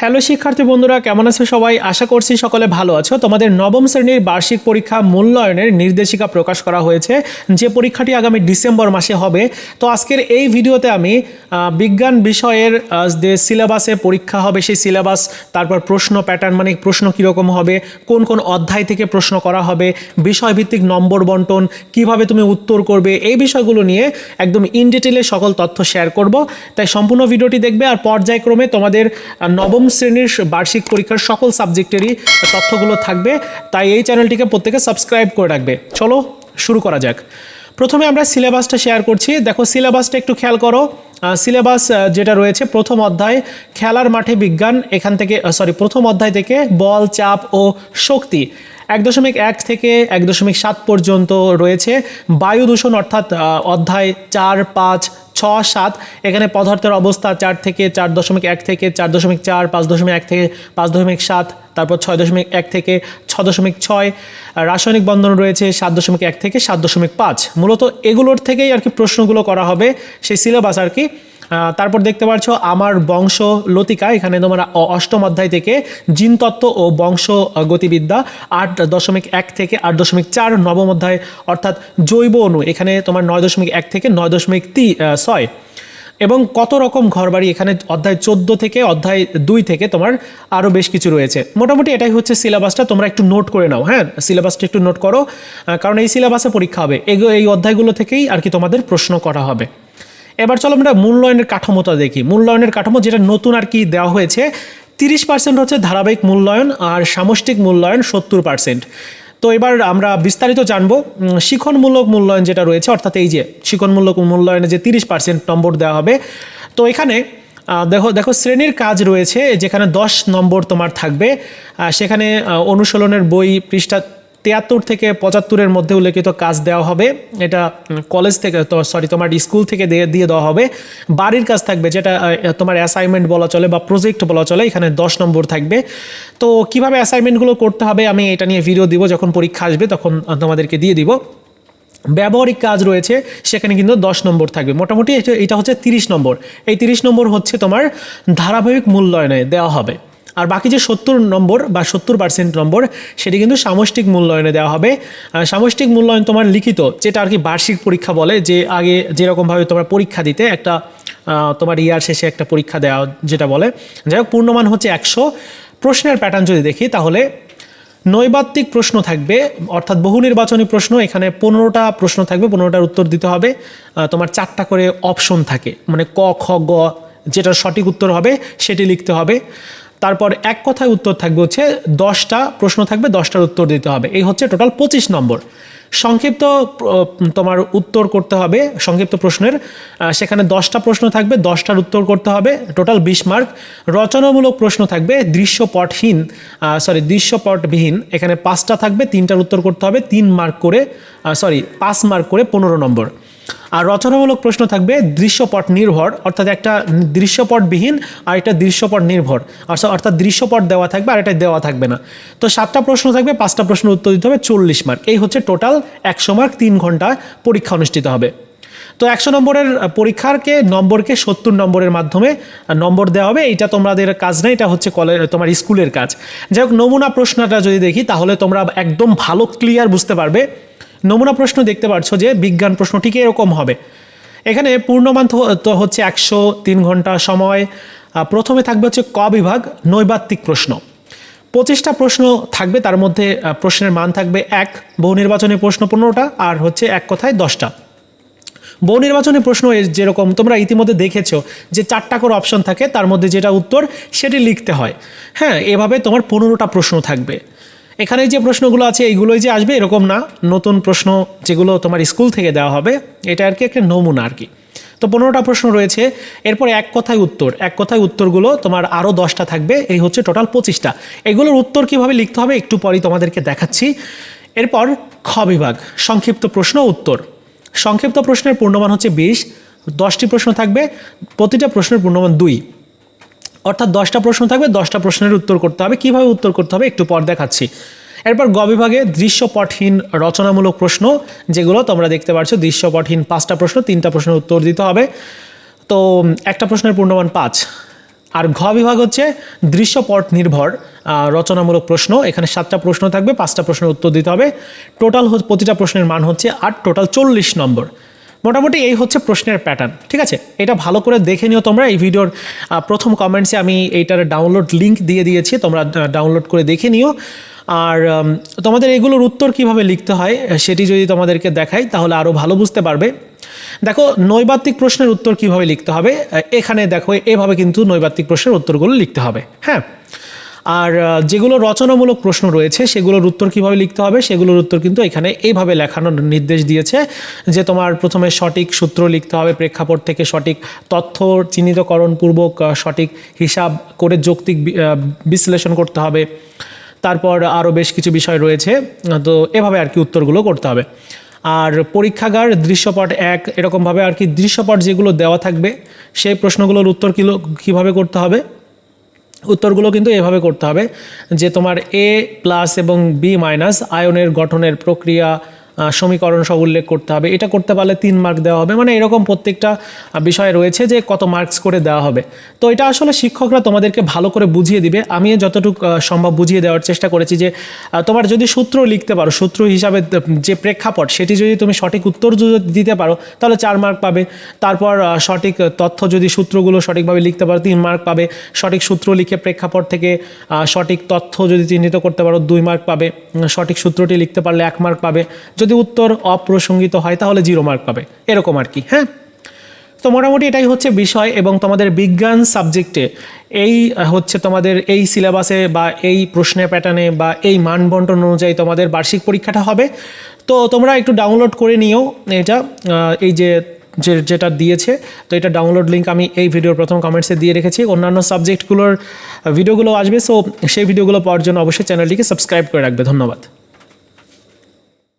Hello শিক্ষার্থী বন্ধুরা, কেমন আছো সবাই? আশা করছি সকলে ভালো আছো। তোমাদের নবম শ্রেণির বার্ষিক পরীক্ষা মূল্যায়নের নির্দেশিকা প্রকাশ করা হয়েছে। যে পরীক্ষাটি আগামী ডিসেম্বর মাসে হবে। তো আজকের এই ভিডিওতে আমি বিজ্ঞান বিষয়ের যে সিলেবাসে পরীক্ষা হবে সেই সিলেবাস, তারপর প্রশ্ন প্যাটার্ন মানে প্রশ্ন কীরকম হবে, কোন কোন অধ্যায় থেকে প্রশ্ন করা হবে, বিষয়ভিত্তিক নম্বর বন্টন, কীভাবে তুমি উত্তর করবে, এই বিষয়গুলো নিয়ে একদম ইন ডিটেলে সকল তথ্য শেয়ার করব। তাই সম্পূর্ণ ভিডিওটি দেখবে আর পর্যায়ক্রমে তোমাদের নবম শ্রেণির বার্ষিক পরীক্ষার সকল সাবজেক্টেরই তথ্যগুলো থাকবে। তাই এই চ্যানেলটিকে প্রত্যেকে সাবস্ক্রাইব করে রাখবে। চলো শুরু করা যাক। প্রথমে আমরা সিলেবাসটা শেয়ার করছি। দেখো, সিলেবাসটা একটু খেয়াল করো। সিলেবাস যেটা রয়েছে, প্রথম অধ্যায়, খেলার মাঠে বিজ্ঞান, এখান থেকে সরি প্রথম অধ্যায় থেকে বল, চাপ ও শক্তি। এক দশমিক এক থেকে এক দশমিক সাত পর্যন্ত রয়েছে। বায়ু দূষণ অর্থাৎ অধ্যায় চার, পাঁচ, ছ, সাত, এখানে পদার্থের অবস্থা চার থেকে চার দশমিক এক থেকে চার দশমিক চার, পাঁচ দশমিক এক থেকে পাঁচ দশমিক সাত, তারপর ছয় দশমিক এক থেকে ছ দশমিক ছয় রাসায়নিক বন্ধন রয়েছে সাত দশমিক এক থেকে সাত দশমিক পাঁচ। মূলত এগুলোর থেকেই আর কি প্রশ্নগুলো করা হবে। সেই সিলেবাস আর কি তারপর দেখতে পাচ্ছ আমার বংশ লতিকা। এখানে তোমার অষ্টম অধ্যায় থেকে জিনতত্ত্ব ও বংশ গতিবিদ্যা, আট দশমিক এক থেকে আট দশমিক চার নবম অধ্যায় অর্থাৎ জৈব অণু। এখানে তোমার নয় দশমিক এক থেকে নয় দশমিক তি ছয়। এবং কত রকম ঘরবাড়ি এখানে অধ্যায় চোদ্দ থেকে অধ্যায় দুই থেকে তোমার আরও বেশ কিছু রয়েছে। মোটামুটি এটাই হচ্ছে সিলেবাসটা, তোমরা একটু নোট করে নাও। হ্যাঁ সিলেবাসটা একটু নোট করো কারণ এই সিলেবাসে পরীক্ষা হবে। এই অধ্যায়গুলো থেকেই আর কি তোমাদের প্রশ্ন করা হবে। এবার চলো আমরা মূল্যায়নের কাঠামোটা দেখি। মূল্যায়নের কাঠামো যেটা নতুন আর কি দেওয়া হয়েছে, তিরিশ পার্সেন্ট হচ্ছে ধারাবাহিক মূল্যায়ন আর সামষ্টিক মূল্যায়ন সত্তর পার্সেন্ট তো এবার আমরা বিস্তারিত জানব শিখনমূলক মূল্যায়ন যেটা রয়েছে, অর্থাৎ এই যে শিক্ষণমূলক মূল্যায়নে যে তিরিশ পার্সেন্ট নম্বর দেওয়া হবে। তো এখানে দেখো দেখো শ্রেণির কাজ রয়েছে, যেখানে দশ নম্বর তোমার থাকবে। সেখানে অনুশীলনের বই পৃষ্ঠা তিয়াত্তর থেকে পঁচাত্তরের মধ্যে উল্লেখিত কাজ দেওয়া হবে। এটা কলেজ থেকে সরি তোমার স্কুল থেকে দিয়ে দিয়ে দেওয়া হবে। বাড়ির কাজ থাকবে, যেটা তোমার অ্যাসাইনমেন্ট বলা চলে বা প্রজেক্ট বলা চলে, এখানে দশ নম্বর থাকবে। তো, কীভাবে অ্যাসাইনমেন্টগুলো করতে হবে, আমি এটা নিয়ে ভিডিও দিব, যখন পরীক্ষা আসবে, তখন তোমাদেরকে দিয়ে দিব। ব্যবহারিক কাজ রয়েছে, সেখানে কিন্তু দশ নম্বর থাকবে। মোটামুটি এটা- হচ্ছে তিরিশ নম্বর। এই তিরিশ নম্বর হচ্ছে তোমার ধারাবাহিক মূল্যায়নে দেওয়া হবে। আর বাকি যে সত্তর নম্বর বা সত্তর পার্সেন্ট নম্বর, সেটি কিন্তু সামষ্টিক মূল্যায়নে দেওয়া হবে। সামষ্টিক মূল্যায়ন তোমার লিখিত, যেটা আর কি বার্ষিক পরীক্ষা বলে, যে আগে যেরকমভাবে তোমরা পরীক্ষা দিতে, একটা তোমার ইয়ার শেষে একটা পরীক্ষা দেওয়া যেটা বলে। যাই হোক, পূর্ণমান হচ্ছে একশো। প্রশ্নের প্যাটার্ন যদি দেখি, তাহলে নৈবাত্তিক প্রশ্ন থাকবে, অর্থাৎ বহু নির্বাচনী প্রশ্ন, এখানে পনেরোটা প্রশ্ন থাকবে, পনেরোটার উত্তর দিতে হবে। তোমার চারটা করে অপশন থাকে মানে ক, খ, গ, যেটার সঠিক উত্তর হবে, সেটি লিখতে হবে। তারপর এক কথায় উত্তর থাকবে হচ্ছে দশটা প্রশ্ন থাকবে, দশটার উত্তর দিতে হবে। এই হচ্ছে টোটাল পঁচিশ নম্বর। সংক্ষিপ্ত তোমার উত্তর করতে হবে, সংক্ষিপ্ত প্রশ্নের। সেখানে দশটা প্রশ্ন থাকবে, দশটার উত্তর করতে হবে, টোটাল বিশ মার্ক। রচনামূলক প্রশ্ন থাকবে, দৃশ্যপটহীন সরি দৃশ্যপটবিহীন। এখানে পাঁচটা থাকবে, তিনটার উত্তর করতে হবে, তিন মার্ক করে সরি পাঁচ মার্ক করে পনেরো নম্বর। আর রচনামূলক প্রশ্ন থাকবে, দৃশ্যপট নির্ভর, অর্থাৎ একটা দৃশ্যপটবিহীন আর একটা দৃশ্যপট নির্ভর। অর্থাৎ দৃশ্যপট দেওয়া থাকবে আর এটা দেওয়া থাকবে না। তো সাতটা প্রশ্ন থাকবে, পাঁচটা প্রশ্নের উত্তর দিতে হবে, চল্লিশ মার্ক এই হচ্ছে টোটাল একশো মার্ক তিন ঘণ্টা পরীক্ষা অনুষ্ঠিত হবে। তো একশো নম্বরের পরীক্ষারকে, নম্বরকে সত্তর নম্বরের মাধ্যমে নম্বর দেওয়া হবে। এটা তোমাদের কাজ না, এটা হচ্ছে কলেজ তোমার স্কুলের কাজ। যাই হোক, নমুনা প্রশ্নটা যদি দেখি, তাহলে তোমরা একদম ভালো ক্লিয়ার বুঝতে পারবে। নমুনা প্রশ্ন দেখতে পারছ যে বিজ্ঞান প্রশ্ন ঠিক এরকম হবে? এখানে পূর্ণমান তো- হচ্ছে একশো তিন ঘণ্টা সময় প্রথমে থাকবে হচ্ছে ক বিভাগ, নৈবাত্তিক প্রশ্ন। পঁচিশটা প্রশ্ন থাকবে, তার মধ্যে প্রশ্নের মান থাকবে এক, বহু নির্বাচনী প্রশ্ন পনেরোটা, আর হচ্ছে এক কথায় দশটা। বহু নির্বাচনী প্রশ্ন যেরকম তোমরা ইতিমধ্যে দেখেছ যে চারটা করে অপশন থাকে, তার মধ্যে যেটা উত্তর সেটি লিখতে হয়। হ্যাঁ এভাবে তোমার পনেরোটা প্রশ্ন থাকবে। এখানে যে প্রশ্নগুলো আছে, এইগুলোই যে আসবে এরকম না। নতুন প্রশ্ন যেগুলো তোমার স্কুল থেকে দেওয়া হবে, এটা আর কি একটা নমুনা আর কি। তো পনেরোটা প্রশ্ন রয়েছে, এরপর এক কথায় উত্তর। এক কথায় উত্তরগুলো তোমার আরও দশটা থাকবে, এই হচ্ছে টোটাল পঁচিশটা। এগুলোর উত্তর কীভাবে লিখতে হবে একটু পরেই তোমাদেরকে দেখাচ্ছি। এরপর খ বিভাগ, সংক্ষিপ্ত প্রশ্ন, উত্তর। সংক্ষিপ্ত প্রশ্নের পূর্ণমান হচ্ছে বিশ, দশটি প্রশ্ন থাকবে, প্রতিটা প্রশ্নের পূর্ণমান দুই। অর্থাৎ দশটা প্রশ্ন থাকবে, দশটা প্রশ্নের উত্তর করতে হবে। কীভাবে উত্তর করতে হবে একটু পর দেখাচ্ছি। এরপর গ বিভাগে দৃশ্যপটহীন রচনামূলক প্রশ্ন, যেগুলো তোমরা দেখতে পাচ্ছ দৃশ্যপটহীন পাঁচটা প্রশ্ন, তিনটা প্রশ্নের উত্তর দিতে হবে। তো, একটা প্রশ্নের পূর্ণমান পাঁচ। আর ঘ বিভাগ হচ্ছে দৃশ্যপট নির্ভর রচনামূলক প্রশ্ন। এখানে সাতটা প্রশ্ন থাকবে, পাঁচটা প্রশ্নের উত্তর দিতে হবে। টোটাল প্রতিটা প্রশ্নের মান হচ্ছে আট, টোটাল চল্লিশ নম্বর। মোটামুটি এই হচ্ছে প্রশ্নের প্যাটার্ন ঠিক আছে? এটা ভালো করে দেখে নিও তোমরা। এই ভিডিওর প্রথম কমেন্টসে আমি এইটার ডাউনলোড লিঙ্ক দিয়ে দিয়েছি, তোমরা ডাউনলোড করে দেখে নিও। আর তোমাদের এগুলোর উত্তর কীভাবে লিখতে হয়, সেটি যদি তোমাদেরকে দেখাই, তাহলে আরও ভালো বুঝতে পারবে। দেখো, নৈবাত্তিক প্রশ্নের উত্তর কীভাবে লিখতে হবে? এখানে দেখো, এভাবে কিন্তু নৈবাত্তিক প্রশ্নের উত্তরগুলো লিখতে হবে হ্যাঁ? আর যেগুলো রচনামূলক প্রশ্ন রয়েছে, সেগুলোর উত্তর কীভাবে লিখতে হবে, সেগুলোর উত্তর কিন্তু এখানে এইভাবে লেখানোর নির্দেশ দিয়েছে যে তোমার প্রথমে সঠিক সূত্র লিখতে হবে, প্রেক্ষাপট থেকে সঠিক তথ্য চিহ্নিতকরণপূর্বক সঠিক হিসাব করে যৌক্তিক বিশ্লেষণ করতে হবে। তারপর আরও বেশ কিছু বিষয় রয়েছে তো এভাবে আর কি উত্তরগুলো করতে হবে। আর পরীক্ষাগার দৃশ্যপট এক, এরকমভাবে আর কি দৃশ্যপট যেগুলো দেওয়া থাকবে, সেই প্রশ্নগুলোর উত্তর কিলো, কীভাবে করতে হবে? উত্তরগুলো কিন্তু এভাবে করতে হবে যে তোমার এ প্লাস এবং বি মাইনাস আয়নের গঠনের প্রক্রিয়া সমীকরণ সব উল্লেখ করতে হবে। এটা করতে পারলে তিন মার্ক দেওয়া হবে। মানে এরকম প্রত্যেকটা বিষয় রয়েছে যে কত মার্কস করে দেওয়া হবে। তো এটা আসলে শিক্ষকরা তোমাদেরকে ভালো করে বুঝিয়ে দিবে। আমি যতটুকু সম্ভব বুঝিয়ে দেওয়ার চেষ্টা করেছি যে তোমার যদি সূত্র লিখতে পারো, সূত্র হিসাবে যে প্রেক্ষাপট, সেটি যদি তুমি সঠিক উত্তর দিতে পারো, তাহলে চার মার্ক পাবে। তারপর সঠিক তথ্য যদি সূত্রগুলো সঠিকভাবে লিখতে পারো, তিন মার্ক পাবে। সঠিক সূত্র লিখে প্রেক্ষাপট থেকে সঠিক তথ্য যদি চিহ্নিত করতে পারো, দুই মার্ক পাবে। সঠিক সূত্রটি লিখতে পারলে এক মার্ক পাবে। যদি উত্তর অপ্রসঙ্গিত হয়, তাহলে জিরো মার্ক পাবে। এরকম আর কি হ্যাঁ? তো মোটামুটি এটাই হচ্ছে বিষয় এবং তোমাদের বিজ্ঞান সাবজেক্টে এই হচ্ছে তোমাদের এই সিলেবাসে বা এই প্রশ্নের প্যাটার্নে বা এই মানবন্টন অনুযায়ী তোমাদের বার্ষিক পরীক্ষাটা হবে। তো তোমরা একটু ডাউনলোড করে নিও এটা এই যে যে, যেটা দিয়েছে। তো এটা ডাউনলোড লিঙ্ক আমি এই ভিডিওর প্রথম কমেন্টসে দিয়ে রেখেছি। অন্যান্য সাবজেক্টগুলোর ভিডিওগুলো আসবে। সো সেই ভিডিওগুলো পাওয়ার জন্য অবশ্যই চ্যানেলটিকে সাবস্ক্রাইব করে রাখবে। ধন্যবাদ।